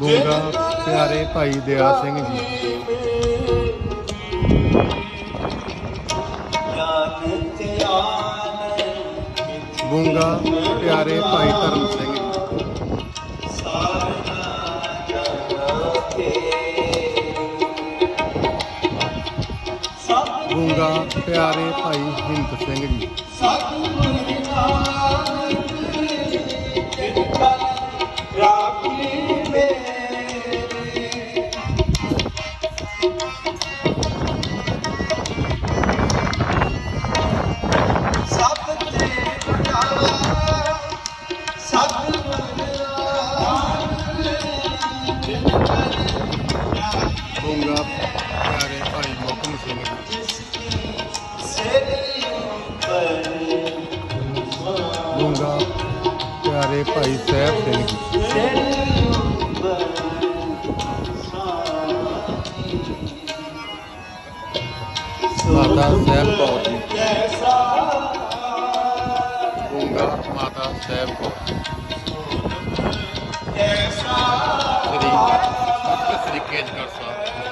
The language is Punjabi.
ਬੂੰਗਾ ਪਿਆਰੇ ਭਾਈ ਦਇਆ ਸਿੰਘ ਜੀ। ਬੂੰਗਾ ਪਿਆਰੇ ਭਾਈ ਧਰਮ ਸਿੰਘ ਜੀ। ਬੂੰਗਾ ਪਿਆਰੇ ਭਾਈ ਹਿੰਦ ਸਿੰਘ ਜੀ। ਬੂੰਗਾ ਪਿਆਰੇ ਭਾਈ ਮੁਕਮ ਸਿੰਘ ਜੀ। ਪਿਆਰੇ ਭਾਈ ਸਾਹਿਬ ਸਿੰਘ ਮਾਤਾ ਸਾਹਿਬ ਕੌਰ ਜੀ। ਬੂੰਗਾ ਮਾਤਾ ਸਾਹਿਬ ਕੌਰ ਸ੍ਰੀ ਕੇਜ ਖਾਲਸਾ